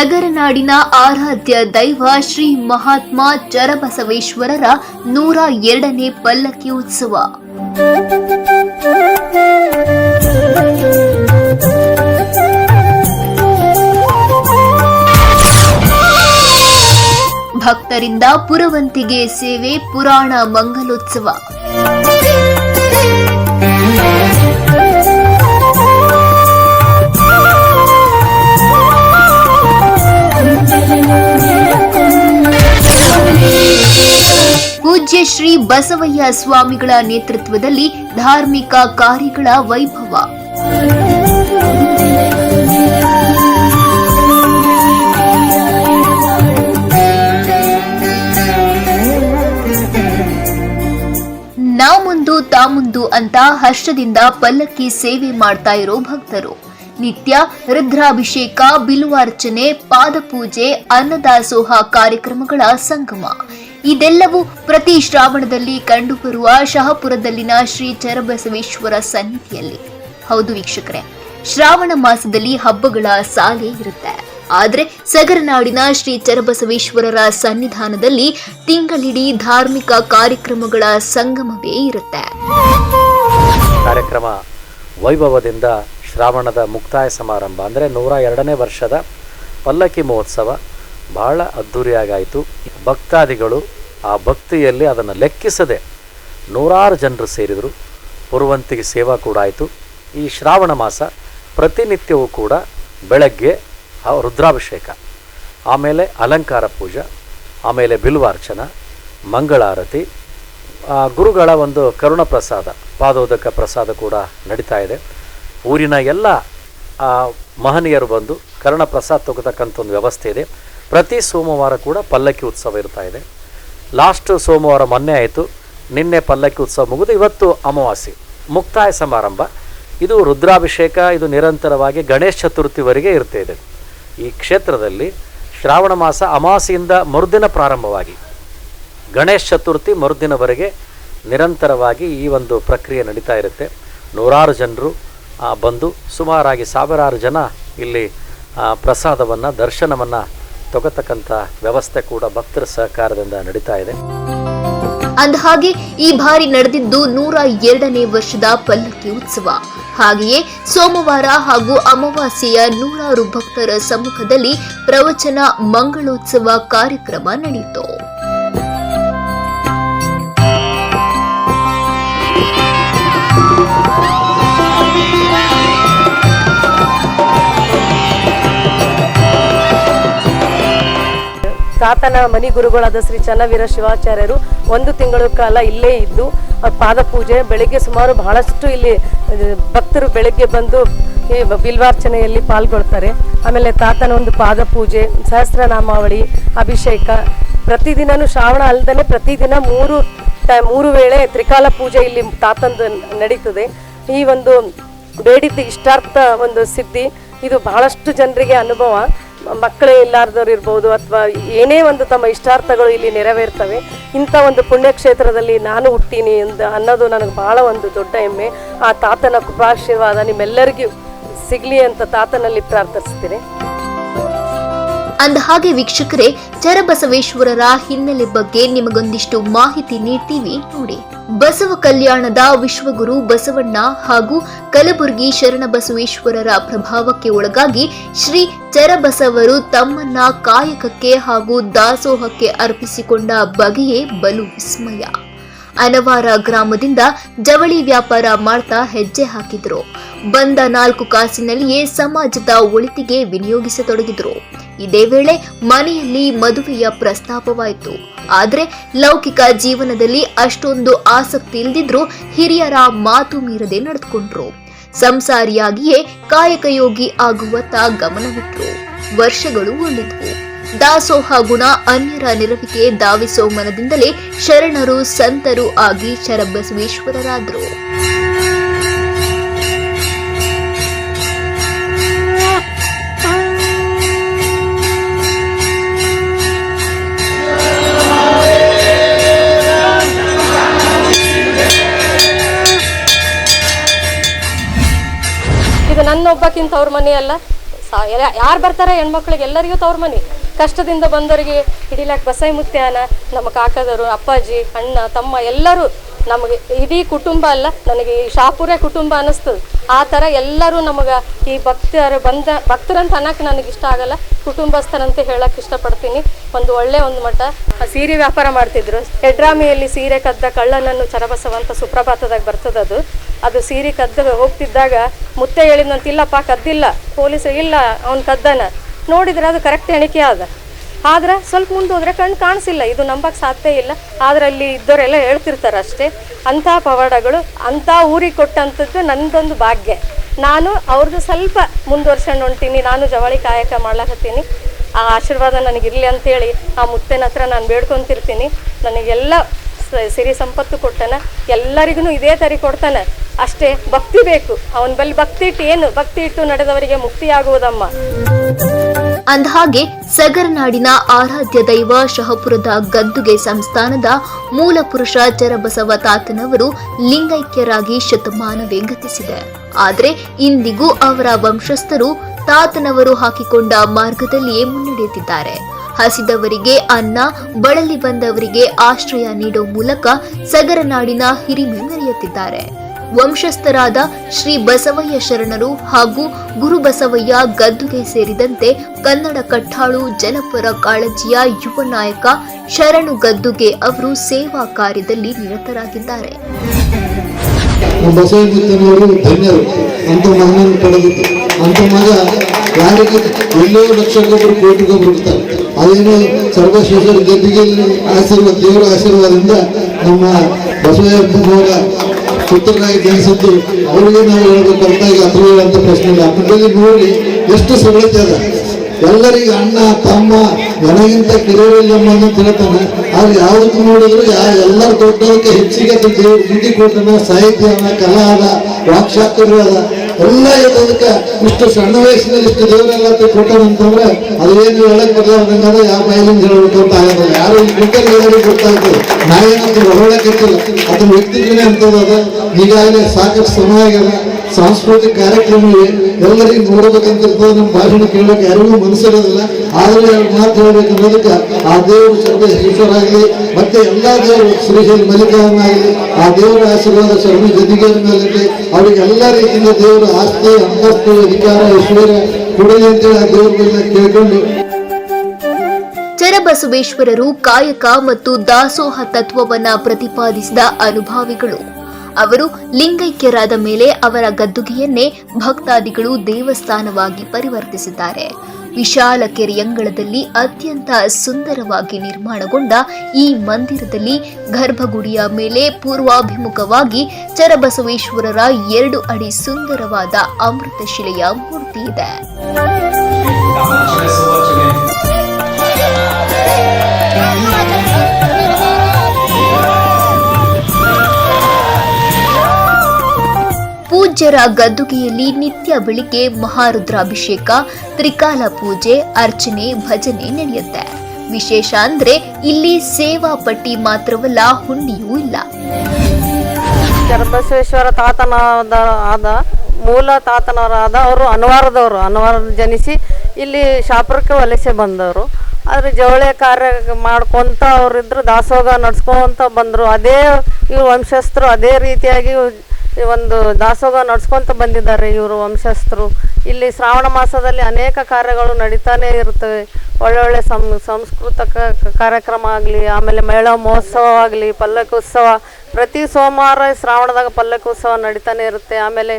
ಸಗರನಾಡಿನ ಆರಾಧ್ಯ ದೈವ ಶ್ರೀ ಮಹಾತ್ಮ ಚರಬಸವೇಶ್ವರರ ನೂರ ಎರಡನೇ ಪಲ್ಲಕ್ಕಿ ಉತ್ಸವ. ಭಕ್ತರಿಂದ ಪುರವಂತಿಗೆ ಸೇವೆ ಪುರಾಣ ಮಂಗಲೋತ್ಸವ. ಶ್ರೀ ಬಸವಯ್ಯ ಸ್ವಾಮಿಗಳ ನೇತೃತ್ವದಲ್ಲಿ ಧಾರ್ಮಿಕ ಕಾರ್ಯಗಳ ವೈಭವ. ನಾ ಮುಂದು ಅಂತ ಹರ್ಷದಿಂದ ಪಲ್ಲಕ್ಕಿ ಸೇವೆ ಮಾಡ್ತಾ ಇರೋ ಭಕ್ತರು. ನಿತ್ಯ ರುದ್ರಾಭಿಷೇಕ, ಬಿಲುವಾರ್ಚನೆ, ಪಾದಪೂಜೆ, ಅನ್ನದಾಸೋಹ ಕಾರ್ಯಕ್ರಮಗಳ ಸಂಗಮ. ಇದೆಲ್ಲವೂ ಪ್ರತಿ ಶ್ರಾವಣದಲ್ಲಿ ಕಂಡುಬರುವ ಶಹಪುರದಲ್ಲಿನ ಶ್ರೀ ಚರಬಸವೇಶ್ವರ ಸನ್ನಿಧಿಯಲ್ಲಿ. ಹೌದು ವೀಕ್ಷಕರೇ, ಶ್ರಾವಣ ಮಾಸದಲ್ಲಿ ಹಬ್ಬಗಳ ಸಾಲೆ ಇರುತ್ತೆ. ಆದರೆ ಸಗರನಾಡಿನ ಶ್ರೀ ಚರಬಸವೇಶ್ವರರ ಸನ್ನಿಧಾನದಲ್ಲಿ ತಿಂಗಳಿಡೀ ಧಾರ್ಮಿಕ ಕಾರ್ಯಕ್ರಮಗಳ ಸಂಗಮವೇ ಇರುತ್ತೆ. ಕಾರ್ಯಕ್ರಮ ವೈಭವದಿಂದ ಶ್ರಾವಣದ ಮುಕ್ತಾಯ ಸಮಾರಂಭ ಅಂದರೆ ನೂರ ಎರಡನೇ ವರ್ಷದ ಪಲ್ಲಕ್ಕಿ ಮಹೋತ್ಸವ. ಬಹಳ ಅದ್ಧೂರಿಯಾಗಾಯಿತು ಭಕ್ತಾದಿಗಳು ಆ ಭಕ್ತಿಯಲ್ಲಿ ಅದನ್ನು ಲೆಕ್ಕಿಸದೆ ನೂರಾರು ಜನರು ಸೇರಿದರು. ಪುರುವಂತಿಗೆ ಸೇವಾ ಕೂಡ ಆಯಿತು. ಈ ಶ್ರಾವಣ ಮಾಸ ಪ್ರತಿನಿತ್ಯವೂ ಕೂಡ ಬೆಳಗ್ಗೆ ರುದ್ರಾಭಿಷೇಕ, ಆಮೇಲೆ ಅಲಂಕಾರ ಪೂಜಾ, ಆಮೇಲೆ ಬಿಲ್ವಾರ್ಚನ, ಮಂಗಳಾರತಿ ಗುರುಗಳ ಒಂದು ಕರುಣ ಪ್ರಸಾದ, ಪಾದೋದಕ ಪ್ರಸಾದ ಕೂಡ ನಡೀತಾ ಇದೆ. ಊರಿನ ಎಲ್ಲ ಮಹನೀಯರು ಬಂದು ಕರುಣ ಪ್ರಸಾದ ತಗೋತಕ್ಕಂಥ ಒಂದು ವ್ಯವಸ್ಥೆ ಇದೆ. ಪ್ರತಿ ಸೋಮವಾರ ಕೂಡ ಪಲ್ಲಕ್ಕಿ ಉತ್ಸವ ಇರ್ತಾ ಇದೆ. ಲಾಸ್ಟ್ ಸೋಮವಾರ ಮೊನ್ನೆ ಆಯಿತು. ನಿನ್ನೆ ಪಲ್ಲಕ್ಕಿ ಉತ್ಸವ ಮುಗಿದು ಇವತ್ತು ಅಮಾವಾಸ್ಯೆ, ಮುಕ್ತಾಯ ಸಮಾರಂಭ. ಇದು ರುದ್ರಾಭಿಷೇಕ, ಇದು ನಿರಂತರವಾಗಿ ಗಣೇಶ ಚತುರ್ಥಿವರೆಗೆ ಇರ್ತಾ ಇದೆ. ಈ ಕ್ಷೇತ್ರದಲ್ಲಿ ಶ್ರಾವಣ ಮಾಸ ಅಮಾವಾಸ್ಯೆಯಿಂದ ಮರುದಿನ ಪ್ರಾರಂಭವಾಗಿ, ಗಣೇಶ ಚತುರ್ಥಿ ಮರುದಿನವರೆಗೆ ನಿರಂತರವಾಗಿ ಈ ಒಂದು ಪ್ರಕ್ರಿಯೆ ನಡೀತಾ ಇರುತ್ತೆ. ನೂರಾರು ಜನರು ಬಂದು ಸುಮಾರಾಗಿ ಸಾವಿರಾರು ಜನ ಇಲ್ಲಿ ಪ್ರಸಾದವನ್ನು, ದರ್ಶನವನ್ನು ತಗೋತಕ್ಕಂಥ ವ್ಯವಸ್ಥೆ ಕೂಡ ಭಕ್ತರ ಸಹಕಾರದಿಂದ ನಡೀತಾ ಇದೆ. ಅಂದಹಾಗೆ ಈ ಬಾರಿ ನಡೆದಿದ್ದು ನೂರ ಎರಡನೇ ವರ್ಷದ ಪಲ್ಲಕ್ಕಿ ಉತ್ಸವ. ಹಾಗೆಯೇ ಸೋಮವಾರ ಹಾಗೂ ಅಮಾವಾಸ್ಯೆಯ ನೂರಾರು ಭಕ್ತರ ಸಮ್ಮುಖದಲ್ಲಿ ಪ್ರವಚನ ಮಂಗಳೋತ್ಸವ ಕಾರ್ಯಕ್ರಮ ನಡೆಯಿತು ತಾತನ ಮನಿ ಗುರುಗಳಾದ ಶ್ರೀ ಚನ್ನವೀರ ಶಿವಾಚಾರ್ಯರು ಒಂದು ತಿಂಗಳ ಕಾಲ ಇಲ್ಲೇ ಇದ್ದು ಪಾದಪೂಜೆ ಪಾದ ಪೂಜೆ ಬೆಳಿಗ್ಗೆ ಸುಮಾರು ಬಹಳಷ್ಟು ಇಲ್ಲಿ ಭಕ್ತರು ಬೆಳಿಗ್ಗೆ ಬಂದು ಈ ಬಿಲ್ವಾರ್ಚನೆಯಲ್ಲಿ ಪಾಲ್ಗೊಳ್ತಾರೆ. ಆಮೇಲೆ ತಾತನ ಒಂದು ಪಾದ ಪೂಜೆ, ಸಹಸ್ರನಾಮಾವಳಿ, ಅಭಿಷೇಕ. ಪ್ರತಿದಿನನೂ ಶ್ರಾವಣ ಅಲ್ಲದೆ ಪ್ರತಿದಿನ ಮೂರು ಮೂರು ವೇಳೆ ತ್ರಿಕಾಲ ಪೂಜೆ ಇಲ್ಲಿ ತಾತಂದು ನಡೀತದೆ. ಈ ಒಂದು ಬೇಡಿದ್ದ ಇಷ್ಟಾರ್ಥ ಒಂದು ಸಿದ್ಧಿ ಇದು ಬಹಳಷ್ಟು ಜನರಿಗೆ ಅನುಭವ. ಮಕ್ಕಳೇ ಇಲ್ಲಾರ್ದವ್ರು ಇರ್ಬೋದು ಅಥವಾ ಏನೇ ಒಂದು ತಮ್ಮ ಇಷ್ಟಾರ್ಥಗಳು ಇಲ್ಲಿ ನೆರವೇರ್ತವೆ. ಇಂಥ ಒಂದು ಪುಣ್ಯಕ್ಷೇತ್ರದಲ್ಲಿ ನಾನು ಹುಟ್ಟೀನಿ ಅಂತ ಅನ್ನೋದು ನನಗೆ ಬಹಳ ಒಂದು ದೊಡ್ಡ ಹೆಮ್ಮೆ. ಆ ತಾತನ ಕೃಪಾಶೀರ್ವಾದ ನಿಮ್ಮೆಲ್ಲರಿಗೂ ಸಿಗಲಿ ಅಂತ ತಾತನಲ್ಲಿ ಪ್ರಾರ್ಥಿಸ್ತೀನಿ. ಅಂದಹಾಗೆ ವೀಕ್ಷಕರೇ ಚರಬಸವೇಶ್ವರರ ಹಿನ್ನೆಲೆ ಬಗ್ಗೆ ನಿಮಗೊಂದಿಷ್ಟು ಮಾಹಿತಿ ನೀಡ್ತೀವಿ ನೋಡಿ. ಬಸವ ಕಲ್ಯಾಣದ ವಿಶ್ವಗುರು ಬಸವಣ್ಣ ಹಾಗೂ ಕಲಬುರಗಿ ಶರಣಬಸವೇಶ್ವರರ ಪ್ರಭಾವಕ್ಕೆ ಒಳಗಾಗಿ ಶ್ರೀ ಚರಬಸವರು ತಮ್ಮನ್ನ ಕಾಯಕಕ್ಕೆ ಹಾಗೂ ದಾಸೋಹಕ್ಕೆ ಅರ್ಪಿಸಿಕೊಂಡ ಬಗೆಯೇ ಬಲು ವಿಸ್ಮಯ. ಅನವಾರ ಗ್ರಾಮದಿಂದ ಜವಳಿ ವ್ಯಾಪಾರ ಮಾಡ್ತಾ ಹೆಜ್ಜೆ ಹಾಕಿದ್ರು. ಬಂದ ನಾಲ್ಕು ಕಾಸಿನಲ್ಲಿಯೇ ಸಮಾಜದ ಒಳಿತಿಗೆ ವಿನಿಯೋಗಿಸತೊಡಗಿದ್ರು. ಇದೇ ವೇಳೆ ಮನೆಯಲ್ಲಿ ಮದುವೆಯ ಪ್ರಸ್ತಾಪವಾಯಿತು. ಆದರೆ ಲೌಕಿಕ ಜೀವನದಲ್ಲಿ ಅಷ್ಟೊಂದು ಆಸಕ್ತಿ ಇಲ್ದಿದ್ರು ಹಿರಿಯರ ಮಾತು ಮೀರದೆ ನಡೆದುಕೊಂಡ್ರು. ಸಂಸಾರಿಯಾಗಿಯೇ ಕಾಯಕಯೋಗಿ ಆಗುವತ್ತ ಗಮನವಿಟ್ಟರು ವರ್ಷಗಳು ಉಳಿದ್ವು. ದಾಸೋಹ ಗುಣ ಅನ್ಯರ ನೆರವಿಗೆ ಧಾವಿಸೋ ಮನದಿಂದಲೇ ಶರಣರು ಸಂತರು ಆಗಿ ಶರಬಸವೇಶ್ವರರಾದರು ಇದು ನನ್ನೊಬ್ಬಕ್ಕಿಂತ ಅವ್ರ ಮನೆ ಅಲ್ಲ. ಯಾರು ಬರ್ತಾರೆ? ಹೆಣ್ಮಕ್ಳಿಗೆ ಎಲ್ಲರಿಗೂ ತವ್ರ ಮನೆ. ಕಷ್ಟದಿಂದ ಬಂದವರಿಗೆ ಹಿಡಿಲಾಕ ಬಸೈ ಮುತ್ಯಾನ, ನಮ್ಮ ಕಾಕದರು ಅಪ್ಪಾಜಿ, ಅಣ್ಣ, ತಮ್ಮ ಎಲ್ಲರೂ ನಮಗೆ ಇಡೀ ಕುಟುಂಬ ಅಲ್ಲ, ನನಗೆ ಈ ಶಾಪುರೇ ಕುಟುಂಬ ಅನ್ನಿಸ್ತದೆ ಆ ಥರ ಎಲ್ಲರೂ ನಮಗೆ ಈ ಭಕ್ತರು ಬಂದ, ಭಕ್ತರಂತ ಅನ್ನಕ್ಕೆ ನನಗೆ ಇಷ್ಟ ಆಗಲ್ಲ. ಕುಟುಂಬಸ್ಥರಂತ ಹೇಳಕ್ಕೆ ಇಷ್ಟಪಡ್ತೀನಿ. ಒಂದು ಒಳ್ಳೆ ಒಂದು ಮಠ. ಸೀರೆ ವ್ಯಾಪಾರ ಮಾಡ್ತಿದ್ರು. ಹೆಡ್ರಾಮಿಯಲ್ಲಿ ಸೀರೆ ಕದ್ದ ಕಳ್ಳನನ್ನು ಚರಬಸವಂತ ಸುಪ್ರಭಾತದಾಗ ಬರ್ತದದು ಅದು. ಸೀರೆ ಕದ್ದ ಹೋಗ್ತಿದ್ದಾಗ ಮುತ್ತೆ ಹೇಳಿದಂತಿಲ್ಲಪ್ಪ ಕದ್ದಿಲ್ಲ. ಪೊಲೀಸ್ ಇಲ್ಲ, ಅವ್ನು ಕದ್ದನ. ನೋಡಿದ್ರೆ ಅದು ಕರೆಕ್ಟ್ ಎಣಿಕೆ ಅದ ಆದ್ರೆ ಸ್ವಲ್ಪ ಮುಂದೆ ಕಣ್ಣು ಕಾಣಿಸಿಲ್ಲ. ಇದು ನಂಬಕ್ಕೆ ಸಾಧ್ಯ ಇಲ್ಲ. ಆದ್ರೆ ಅಲ್ಲಿ ಇದ್ದವರೆಲ್ಲ ಹೇಳ್ತಿರ್ತಾರೆ ಅಷ್ಟೇ. ಅಂಥ ಪವಾಡಗಳು, ಅಂಥ ಊರಿಗೆ ಕೊಟ್ಟಂಥದ್ದು ನಂದೊಂದು ಭಾಗ್ಯ. ನಾನು ಅವ್ರದ್ದು ಸ್ವಲ್ಪ ಮುಂದುವರ್ಸ್ಕೊಂಡು ಹೊಂಟೀನಿ. ನಾನು ಜವಳಿ ಕಾಯಕ ಮಾಡ್ಲಾಕತ್ತೀನಿ. ಆ ಆಶೀರ್ವಾದ ನನಗಿರಲಿ ಅಂತೇಳಿ ಆ ಮುತ್ತೇನ ಹತ್ರ ನಾನು ಬೇಡ್ಕೊತಿರ್ತೀನಿ. ನನಗೆಲ್ಲ ಸಿರಿ ಸಂಪತ್ತು ಕೊಟ್ಟನ. ಎಲ್ಲರಿಗೂ ಇದೇ ತರಿ ಕೊಡ್ತಾನೆ. ಅಷ್ಟೇ ಭಕ್ತಿ ಬೇಕು. ಅವನ ಬಲ್ಲಿ ಭಕ್ತಿ ಇಟ್ಟು ಏನು? ಭಕ್ತಿ ಇಟ್ಟು ನಡೆದವರಿಗೆ ಮುಕ್ತಿಯಾಗುವುದಮ್ಮ. ಅಂದಹಾಗೆ, ಸಗರನಾಡಿನ ಆರಾಧ್ಯ ದೈವ ಶಹಪುರದ ಗದ್ದುಗೆ ಸಂಸ್ಥಾನದ ಮೂಲ ಪುರುಷ ಚರಬಸವ ತಾತನವರು ಲಿಂಗೈಕ್ಯರಾಗಿ ಶತಮಾನವೇ ಗತಿಸಿದೆ. ಆದರೆ, ಇಂದಿಗೂ ಅವರ ವಂಶಸ್ಥರು ತಾತನವರು ಹಾಕಿಕೊಂಡ ಮಾರ್ಗದಲ್ಲಿಯೇ ಮುನ್ನಡೆಯುತ್ತಿದ್ದಾರೆ. ಹಸಿದವರಿಗೆ ಅನ್ನ, ಬಳಲಿ ಬಂದವರಿಗೆ ಆಶ್ರಯ ನೀಡುವ ಮೂಲಕ ಸಗರನಾಡಿನ ಹಿರಿಮೆ ಮೆರೆಯುತ್ತಿದ್ದಾರೆ. ವಂಶಸ್ಥರಾದ ಶ್ರೀ ಬಸವಯ್ಯ ಶರಣರು ಹಾಗೂ ಗುರು ಬಸವಯ್ಯ ಗದ್ದುಗೆ ಸೇರಿದಂತೆ ಕನ್ನಡ ಕಟ್ಟಾಳು ಜನಪರ ಕಾಳಜಿಯ ಯುವ ನಾಯಕ ಶರಣು ಗದ್ದುಗೆ ಅವರು ಸೇವಾ ಕಾರ್ಯದಲ್ಲಿ ನಿರತರಾಗಿದ್ದಾರೆ. ಯಾರಿಗೆ ಎಲ್ಲೋ ಗದ್ದಿಗೆ ಆಶೀರ್ವಾದ, ದೇವರ ಆಶೀರ್ವಾದದಿಂದ ನಮ್ಮ ಬಸವಯ್ಯಪ್ಪನವರ ಪುತ್ರರಾಗಿ ಜನಿಸಿದ್ದು ಅವರಿಗೆ ನಾವು ಹೇಳ್ಬೇಕು ಅಂತ ಈಗ ಅಥವಾ ಅಂತ ಪ್ರಶ್ನೆ ಇಲ್ಲ. ಮಕ್ಕಳಿಗೆ ನೋಡಿ ಎಷ್ಟು ಸರಳತೆ ಅದ ಎಲ್ಲರಿಗೆ ಅಣ್ಣ, ತಮ್ಮ ನನಗಿಂತ ಕಿರಿಯರಿಲ್ಲ ಅಂತ ಹೇಳ್ತಾನೆ ಆದ್ರೆ ಯಾವ್ದಕ್ಕೂ ನೋಡಿದ್ರು ಯಾ ಎಲ್ಲರ ದೊಡ್ಡವಕ್ಕೆ ಹೆಚ್ಚಿಗೆ ದೇವ್ರು ಬುದ್ಧಿ ಕೊಡ್ತಾನೆ ಸಾಹಿತ್ಯ ಅದ ಕಲಾ ಅದ ವಾಕ್ಶಾಸ್ತ್ರ ಅದ. ಎಲ್ಲ ಇರೋದಕ್ಕೆ ಇಷ್ಟು ಸಣ್ಣ ವಯಸ್ಸಿನಲ್ಲಿ ಇಷ್ಟು ದೇವರೆಲ್ಲ ಕೊಟ್ಟಾನಂತಂದ್ರೆ ಅದೇನು ಹೇಳಕ್ ಬರಲಾರ್ದಂಗಾದ ಯಾವ ಬಾಯಿಲಿಂದ ಹೇಳ್ಬೇಕು ಅಂತ ಆಗೋದಿಲ್ಲ. ಯಾರು ಕುಂತಲ್ಲಿ ಎಲ್ಲರಿಗೂ ಗೊತ್ತಾಗ್ತದೆ ನಾವೇನಂತ ಹೊರಳಕ್ಕಿಲ್ಲ ಅದನ್ನ ವ್ಯಕ್ತಿಗಳೇ ಅಂತದ ಈಗಾಗಲೇ ಸಾಕಷ್ಟು ಸಮಯ ಆಗ್ಯದ ಸಾಂಸ್ಕೃತಿಕ ಕಾರ್ಯಕ್ರಮ ಎಲ್ಲರಿಗೂ ನೋಡಬೇಕಂತ ಇರ್ತದೆ, ನಮ್ಮ ಭಾಷಣ ಕೇಳಕ್ಕೆ ಯಾರಿಗೂ ಮನಸ್ಸಿರೋದಿಲ್ಲ. ಆದರೆ ಎರಡು ಮಾತು ಹೇಳಬೇಕು ಅನ್ನೋದಕ್ಕೆ ಆ ದೇವರು ಚಂದ್ರೇಶ್ವರ ಆಗಲಿ, ಮತ್ತೆ ಎಲ್ಲ ದೇವರು ಶ್ರೀಶೈಲ ಮಲ್ಲಿಕಾರ್ಜುನ ಆ ದೇವರ ಆಶೀರ್ವಾದ ಶರಣ ಜದಿಗೆ ಮೇಲೆ ಅವರಿಗೆ ಎಲ್ಲ ರೀತಿಯಿಂದ ದೇವರ ಆಸ್ತಿ, ಅಂತಸ್ತು, ಅಧಿಕಾರ, ಐಶ್ವರ್ಯ ಕೊಡಲಿ ಅಂತೇಳಿ ಆ ದೇವ್ರ ಕೇಳ್ಕೊಂಡು ಚರಬಸವೇಶ್ವರರು ಕಾಯಕ ಮತ್ತು ದಾಸೋಹ ತತ್ವವನ್ನ ಪ್ರತಿಪಾದಿಸಿದ ಅನುಭಾವಿಗಳು. ಅವರು ಲಿಂಗೈಕ್ಯರಾದ ಮೇಲೆ ಅವರ ಗದ್ದುಗೆಯನ್ನೇ ಭಕ್ತಾದಿಗಳು ದೇವಸ್ಥಾನವಾಗಿ ಪರಿವರ್ತಿಸಿದ್ದಾರೆ. ವಿಶಾಲ ಕೆರೆಯಂಗಳದಲ್ಲಿ ಅತ್ಯಂತ ಸುಂದರವಾಗಿ ನಿರ್ಮಾಣಗೊಂಡ ಈ ಮಂದಿರದಲ್ಲಿ ಗರ್ಭಗುಡಿಯ ಮೇಲೆ ಪೂರ್ವಾಭಿಮುಖವಾಗಿ ಚರಬಸವೇಶ್ವರರ ಎರಡು ಅಡಿ ಸುಂದರವಾದ ಅಮೃತಶಿಲೆಯ ಮೂರ್ತಿ ಇದೆ. ಪೂಜ್ಯರ ಗದ್ದುಗೆಯಲ್ಲಿ ನಿತ್ಯ ಬೆಳಿಗ್ಗೆ ಮಹಾರುದ್ರಾಭಿಷೇಕ, ತ್ರಿಕಾಲ ಪೂಜೆ, ಅರ್ಚನೆ, ಭಜನೆ ನಡೆಯುತ್ತೆ. ವಿಶೇಷ ಅಂದ್ರೆ ಇಲ್ಲಿ ಸೇವಾ ಪಟ್ಟಿ ಮಾತ್ರವಲ್ಲ ಹುಂಡಿಯೂ ಇಲ್ಲ. ಚರಬಸವೇಶ್ವರ ತಾತನಾದ, ಆದ ಮೂಲ ತಾತನವರಾದ ಅವರು ಅನುವಾರದವರು, ಅನುವಾರ ಜನಿಸಿ ಇಲ್ಲಿ ಶಾಪುರಕ್ಕೆ ವಲಸೆ ಬಂದವರು. ಆದರೆ ಜವಳಿ ಕಾರ್ಯ ಮಾಡ್ಕೊತ ಅವರಿದ್ರು, ದಾಸೋಹ ನಡ್ಸ್ಕೊಂತ ಬಂದರು. ಅದೇ ವಂಶಸ್ಥರು, ಅದೇ ರೀತಿಯಾಗಿ ಒಂದು ದಾಸೋಹ ನಡ್ಸ್ಕೊಂತ ಬಂದಿದ್ದಾರೆ ಇವರು ವಂಶಸ್ಥರು. ಇಲ್ಲಿ ಶ್ರಾವಣ ಮಾಸದಲ್ಲಿ ಅನೇಕ ಕಾರ್ಯಗಳು ನಡೀತಾನೆ ಇರುತ್ತವೆ. ಒಳ್ಳೊಳ್ಳೆ ಸಂ ಸಂಸ್ಕೃತ ಕಾರ್ಯಕ್ರಮ ಆಗಲಿ, ಆಮೇಲೆ ಮಹಿಳಾ ಮಹೋತ್ಸವ ಆಗಲಿ ಪಲ್ಲಕ್ಕಿ ಉತ್ಸವ ಪ್ರತಿ ಸೋಮವಾರ ಶ್ರಾವಣದಾಗ ಪಲ್ಲಕ್ಕಿ ಉತ್ಸವ ನಡೀತಾನೆ ಇರುತ್ತೆ. ಆಮೇಲೆ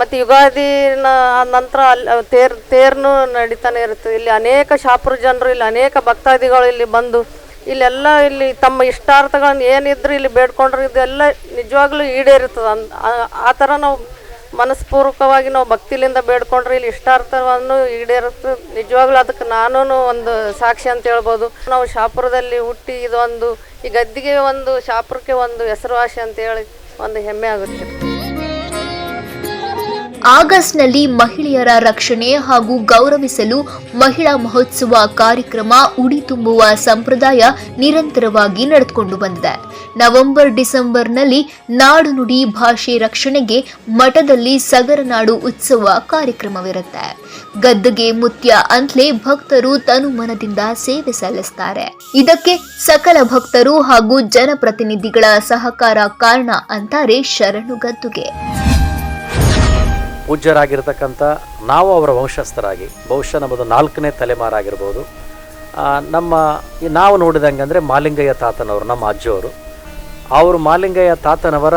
ಮತ್ತು ಯುಗಾದಿನ ನಂತರ ಅಲ್ಲಿ ತೇರ್, ತೇರ್ನು ನಡೀತಾನೆ ಇರುತ್ತೆ. ಇಲ್ಲಿ ಅನೇಕ ಶಾಪುರ ಜನರು, ಇಲ್ಲಿ ಅನೇಕ ಭಕ್ತಾದಿಗಳು ಇಲ್ಲಿ ಬಂದು ಇಲ್ಲೆಲ್ಲ ಇಲ್ಲಿ ತಮ್ಮ ಇಷ್ಟಾರ್ಥಗಳನ್ನ ಏನಿದ್ರು ಇಲ್ಲಿ ಬೇಡ್ಕೊಂಡ್ರೆ ಇದೆಲ್ಲ ನಿಜವಾಗ್ಲೂ ಈಡೇರುತ್ತದೆ. ಅನ್ ಆ- ಥರ ನಾವು ಮನಸ್ಪೂರ್ವಕವಾಗಿ ನಾವು ಭಕ್ತಿಲಿಂದ ಬೇಡ್ಕೊಂಡ್ರೆ ಇಲ್ಲಿ ಇಷ್ಟಾರ್ಥವನ್ನು ಈಡೇರುತ್ತೆ. ನಿಜವಾಗ್ಲೂ ಅದಕ್ಕೆ ನಾನು ಒಂದು ಸಾಕ್ಷಿ ಅಂತ ಹೇಳ್ಬೋದು. ನಾವು ಶಾಪುರದಲ್ಲಿ ಹುಟ್ಟಿ ಇದೊಂದು ಈ ಗದ್ದಿಗೆ ಒಂದು ಶಾಪುರಕ್ಕೆ ಒಂದು ಹೆಸರುವಾಸಿ ಅಂತ ಹೇಳಿ ಒಂದು ಹೆಮ್ಮೆ ಆಗುತ್ತೆ. ಆಗಸ್ಟ್ನಲ್ಲಿ ಮಹಿಳೆಯರ ರಕ್ಷಣೆ ಹಾಗೂ ಗೌರವಿಸಲು ಮಹಿಳಾ ಮಹೋತ್ಸವ ಕಾರ್ಯಕ್ರಮ ಉಡಿ ತುಂಬುವ ಸಂಪ್ರದಾಯ ನಿರಂತರವಾಗಿ ನಡೆದುಕೊಂಡು ಬಂದಿದೆ. ನವೆಂಬರ್, ಡಿಸೆಂಬರ್ನಲ್ಲಿ ನಾಡು ನುಡಿ ಭಾಷೆ ರಕ್ಷಣೆಗೆ ಮಠದಲ್ಲಿ ಸಗರನಾಡು ಉತ್ಸವ ಕಾರ್ಯಕ್ರಮವಿರುತ್ತೆ. ಗದ್ದುಗೆ ಮುತ್ಯ ಅಂತಲೇ ಭಕ್ತರು ತನು ಮನದಿಂದ ಸೇವೆ ಸಲ್ಲಿಸ್ತಾರೆ. ಇದಕ್ಕೆ ಸಕಲ ಭಕ್ತರು ಹಾಗೂ ಜನಪ್ರತಿನಿಧಿಗಳ ಸಹಕಾರ ಕಾರಣ ಅಂತಾರೆ ಶರಣು ಗದ್ದುಗೆ. ಪೂಜ್ಯರಾಗಿರ್ತಕ್ಕಂಥ ನಾವು ಅವರ ವಂಶಸ್ಥರಾಗಿ, ಬಹುಶಃ ನಮ್ಮದು ನಾಲ್ಕನೇ ತಲೆಮಾರಾಗಿರ್ಬೋದು ನಮ್ಮ ನಾವು ನೋಡಿದಂಗೆ ಅಂದರೆ ಮಾಲಿಂಗಯ್ಯ ತಾತನವರು, ನಮ್ಮ ಅಜ್ಜಿಯವರು. ಅವರು ಮಾಲಿಂಗಯ್ಯ ತಾತನವರ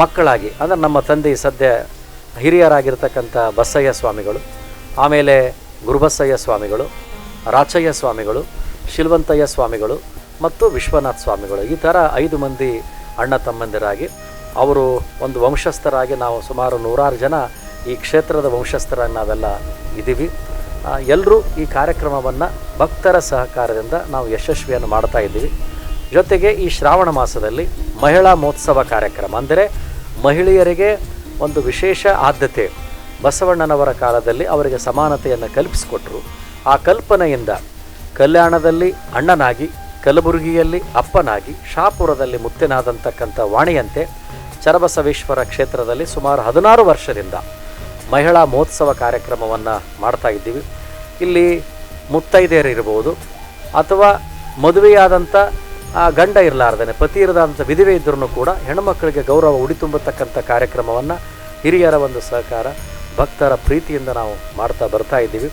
ಮಕ್ಕಳಾಗಿ, ಅಂದರೆ ನಮ್ಮ ತಂದೆ ಸದ್ಯ ಹಿರಿಯರಾಗಿರ್ತಕ್ಕಂಥ ಬಸಯ್ಯ ಸ್ವಾಮಿಗಳು, ಆಮೇಲೆ ಗುರುಬಸಯ್ಯ ಸ್ವಾಮಿಗಳು, ರಾಚಯ್ಯ ಸ್ವಾಮಿಗಳು, ಶಿಲ್ವಂತಯ್ಯ ಸ್ವಾಮಿಗಳು ಮತ್ತು ವಿಶ್ವನಾಥ್ ಸ್ವಾಮಿಗಳು. ಈ ಥರ ಐದು ಮಂದಿ ಅಣ್ಣ ತಮ್ಮಂದಿರಾಗಿ ಅವರು ಒಂದು ವಂಶಸ್ಥರಾಗಿ ನಾವು ಸುಮಾರು ನೂರಾರು ಜನ ಈ ಕ್ಷೇತ್ರದ ವಂಶಸ್ಥರಾಗಿ ನಾವೆಲ್ಲ ಇದ್ದೀವಿ. ಎಲ್ಲರೂ ಈ ಕಾರ್ಯಕ್ರಮವನ್ನು ಭಕ್ತರ ಸಹಕಾರದಿಂದ ನಾವು ಯಶಸ್ವಿಯನ್ನು ಮಾಡ್ತಾ ಇದ್ದೀವಿ. ಜೊತೆಗೆ ಈ ಶ್ರಾವಣ ಮಾಸದಲ್ಲಿ ಮಹಿಳಾ ಮಹೋತ್ಸವ ಕಾರ್ಯಕ್ರಮ. ಅಂದರೆ ಮಹಿಳೆಯರಿಗೆ ಒಂದು ವಿಶೇಷ ಆದ್ಯತೆ. ಬಸವಣ್ಣನವರ ಕಾಲದಲ್ಲಿ ಅವರಿಗೆ ಸಮಾನತೆಯನ್ನು ಕಲ್ಪಿಸಿಕೊಟ್ರು. ಆ ಕಲ್ಪನೆಯಿಂದ ಕಲ್ಯಾಣದಲ್ಲಿ ಅಣ್ಣನಾಗಿ, ಕಲಬುರಗಿಯಲ್ಲಿ ಅಪ್ಪನಾಗಿ, ಶಾಪುರದಲ್ಲಿ ಮುತ್ತನಾದಂತಕ್ಕಂಥ ವಾಣಿಯಂತೆ ಚರಬಸವೇಶ್ವರ ಕ್ಷೇತ್ರದಲ್ಲಿ ಸುಮಾರು ಹದಿನಾರು ವರ್ಷದಿಂದ ಮಹಿಳಾ ಮಹೋತ್ಸವ ಕಾರ್ಯಕ್ರಮವನ್ನು ಮಾಡ್ತಾ ಇದ್ದೀವಿ. ಇಲ್ಲಿ ಮುತ್ತೈದೆಯರಿರ್ಬೋದು ಅಥವಾ ಮದುವೆಯಾದಂಥ ಗಂಡ ಇರಲಾರ್ದೇನೆ ಪತಿ ಇರದಂಥ ವಿಧವೆ ಇದ್ರೂ ಕೂಡ ಹೆಣ್ಣುಮಕ್ಕಳಿಗೆ ಗೌರವ ಉಡಿ ತುಂಬತಕ್ಕಂಥ ಕಾರ್ಯಕ್ರಮವನ್ನು ಹಿರಿಯರ ಒಂದು ಸಹಕಾರ, ಭಕ್ತರ ಪ್ರೀತಿಯಿಂದ ನಾವು ಮಾಡ್ತಾ ಬರ್ತಾ ಇದ್ದೀವಿ.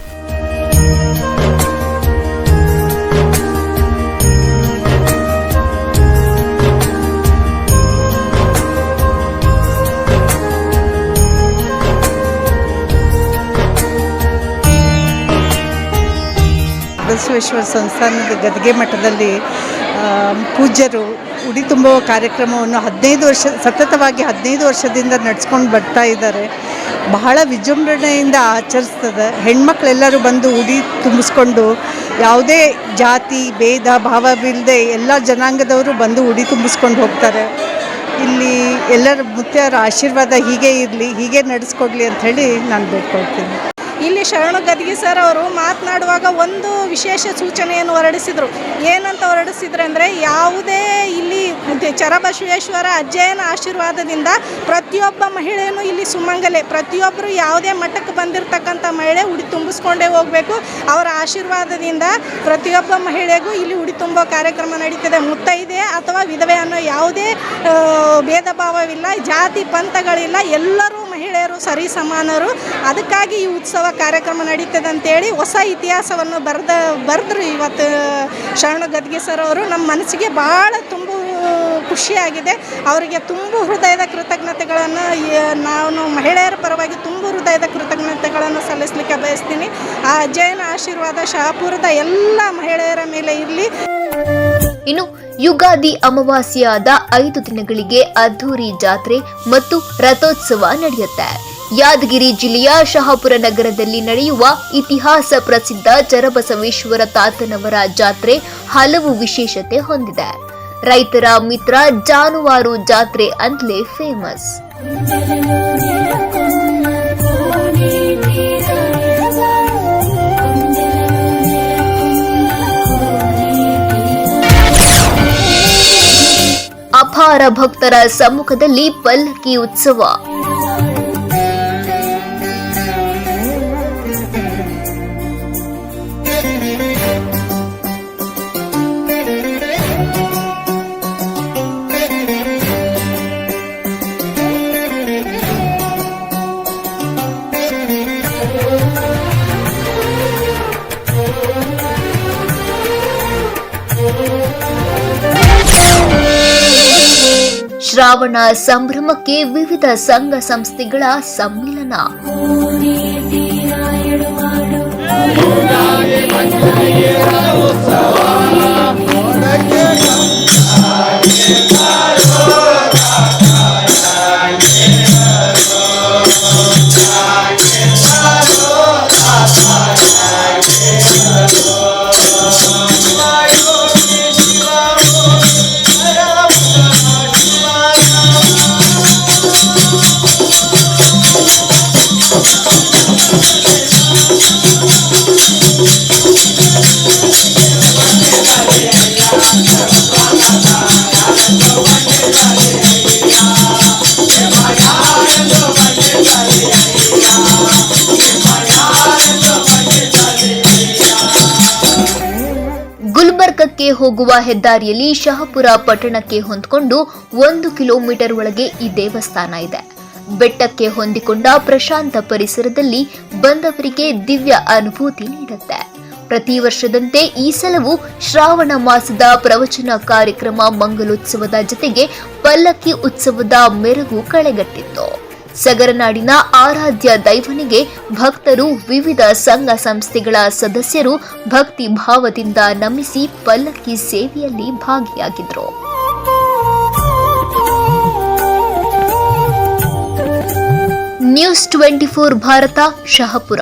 ಬಸವೇಶ್ವರ ಸಂಸ್ಥಾನದ ಗದ್ದಿಗೆ ಮಠದಲ್ಲಿ ಪೂಜ್ಯರು ಉಡಿ ತುಂಬುವ ಕಾರ್ಯಕ್ರಮವನ್ನು ಹದಿನೈದು ವರ್ಷ, ಸತತವಾಗಿ ಹದಿನೈದು ವರ್ಷದಿಂದ ನಡೆಸ್ಕೊಂಡು ಬರ್ತಾ ಇದ್ದಾರೆ. ಬಹಳ ವಿಜೃಂಭಣೆಯಿಂದ ಆಚರಿಸ್ತದೆ. ಹೆಣ್ಮಕ್ಳೆಲ್ಲರೂ ಬಂದು ಉಡಿ ತುಂಬಿಸ್ಕೊಂಡು ಯಾವುದೇ ಜಾತಿ, ಭೇದ ಭಾವವಿಲ್ಲದೆ ಎಲ್ಲ ಜನಾಂಗದವರು ಬಂದು ಉಡಿ ತುಂಬಿಸ್ಕೊಂಡು ಹೋಗ್ತಾರೆ. ಇಲ್ಲಿ ಎಲ್ಲರ ಮುತ್ತೆಯವರ ಆಶೀರ್ವಾದ ಹೀಗೆ ಇರಲಿ, ಹೀಗೆ ನಡೆಸ್ಕೊಡ್ಲಿ ಹೇಳಿ ನಾನು ಬೇಡ್ಕೊಳ್ತೀನಿ. ಇಲ್ಲಿ ಶರಣು ಗದ್ಗಿ ಸರ್ ಅವರು ಮಾತನಾಡುವಾಗ ಒಂದು ವಿಶೇಷ ಸೂಚನೆಯನ್ನು ಹೊರಡಿಸಿದರು. ಏನಂತ ಹೊರಡಿಸಿದ್ರು ಅಂದರೆ ಯಾವುದೇ ಇಲ್ಲಿ ಚರಬಸವೇಶ್ವರ ಅಜ್ಜಯನ ಆಶೀರ್ವಾದದಿಂದ ಪ್ರತಿಯೊಬ್ಬ ಮಹಿಳೆಯೂ ಇಲ್ಲಿ ಸುಮಂಗಲೆ, ಪ್ರತಿಯೊಬ್ಬರು ಯಾವುದೇ ಮಟ್ಟಕ್ಕೆ ಬಂದಿರತಕ್ಕಂಥ ಮಹಿಳೆ ಉಡಿ ತುಂಬಿಸ್ಕೊಂಡೇ ಹೋಗಬೇಕು. ಅವರ ಆಶೀರ್ವಾದದಿಂದ ಪ್ರತಿಯೊಬ್ಬ ಮಹಿಳೆಗೂ ಇಲ್ಲಿ ಉಡಿ ತುಂಬೋ ಕಾರ್ಯಕ್ರಮ ನಡೀತದೆ. ಮುತ್ತೈದೆ ಅಥವಾ ವಿಧವೆ ಅನ್ನೋ ಯಾವುದೇ ಭೇದ ಭಾವವಿಲ್ಲ, ಜಾತಿ ಪಂಥಗಳಿಲ್ಲ, ಎಲ್ಲರೂ ಮಹಿಳೆಯರು ಸರಿ ಸಮಾನರು. ಅದಕ್ಕಾಗಿ ಈ ಉತ್ಸವ ಕಾರ್ಯಕ್ರಮ ನಡೀತದೆ ಅಂತೇಳಿ ಹೊಸ ಇತಿಹಾಸವನ್ನು ಬರೆದ ಬರೆದ್ರು ಇವತ್ತು ಶರಣ ಗದ್ಗೆ ಸರ್ ಅವರು. ನಮ್ಮ ಮನಸ್ಸಿಗೆ ಭಾಳ ತುಂಬ ಖುಷಿಯಾಗಿದೆ. ಅವರಿಗೆ ತುಂಬ ಹೃದಯದ ಕೃತಜ್ಞತೆಗಳನ್ನು ನಾನು ಮಹಿಳೆಯರ ಪರವಾಗಿ ತುಂಬ ಹೃದಯದ ಕೃತಜ್ಞತೆಗಳನ್ನು ಸಲ್ಲಿಸಲಿಕ್ಕೆ ಬಯಸ್ತೀನಿ. ಆ ಜಯನ ಆಶೀರ್ವಾದ ಶಹಾಪುರದ ಎಲ್ಲ ಮಹಿಳೆಯರ ಮೇಲೆ ಇರಲಿ. ಇನ್ನು ಯುಗಾದಿ ಅಮಾವಾಸ್ಯೆಯಾದ ಐದು ದಿನಗಳಿಗೆ ಅದ್ಧೂರಿ ಜಾತ್ರೆ ಮತ್ತು ರಥೋತ್ಸವ ನಡೆಯುತ್ತೆ. ಯಾದಗಿರಿ ಜಿಲ್ಲೆಯ ಶಹಾಪುರ ನಗರದಲ್ಲಿ ನಡೆಯುವ ಇತಿಹಾಸ ಪ್ರಸಿದ್ಧ ಚರಬಸವೇಶ್ವರ ತಾತನವರ ಜಾತ್ರೆ ಹಲವು ವಿಶೇಷತೆ ಹೊಂದಿದೆ. ರೈತರ ಮಿತ್ರ ಜಾನುವಾರು ಜಾತ್ರೆ ಅಂತಲೇ ಫೇಮಸ್ ಅಪಾರ ಭಕ್ತರ ಸಮ್ಮುಖದಲ್ಲಿ ಪಲ್ಲಕ್ಕಿ ಉತ್ಸವ. ಶ್ರಾವಣ ಸಂಭ್ರಮಕ್ಕೆ ವಿವಿಧ ಸಂಘ ಸಂಸ್ಥೆಗಳ ಸಮ್ಮಿಲನ. ಹೋಗುವ ಹೆದ್ದಾರಿಯಲ್ಲಿ ಶಹಪುರ ಪಟ್ಟಣಕ್ಕೆ ಹೊಂದಿಕೊಂಡು ಒಂದು ಕಿಲೋಮೀಟರ್ ಒಳಗೆ ಈ ದೇವಸ್ಥಾನ ಇದೆ. ಬೆಟ್ಟಕ್ಕೆ ಹೊಂದಿಕೊಂಡ ಪ್ರಶಾಂತ ಪರಿಸರದಲ್ಲಿ ಬಂದವರಿಗೆ ದಿವ್ಯ ಅನುಭೂತಿ ನೀಡುತ್ತೆ. ಪ್ರತಿ ವರ್ಷದಂತೆ ಈ ಸಲವೂ ಶ್ರಾವಣ ಮಾಸದ ಪ್ರವಚನ ಕಾರ್ಯಕ್ರಮ ಮಂಗಲೋತ್ಸವದ ಜೊತೆಗೆ ಪಲ್ಲಕ್ಕಿ ಉತ್ಸವದ ಮೆರುಗು ಕಳೆಗಟ್ಟಿತ್ತು. ಸಗರನಾಡಿನ ಆರಾಧ್ಯ ದೈವನಿಗೆ ಭಕ್ತರು ವಿವಿಧ ಸಂಘ ಸಂಸ್ಥೆಗಳ ಸದಸ್ಯರು ಭಕ್ತಿ ಭಾವದಿಂದ ನಮಿಸಿ ಪಲ್ಲಕ್ಕಿ ಸೇವೆಯಲ್ಲಿ ಭಾಗಿಯಾಗಿದ್ರು. News twenty four Bharat, Shahapur.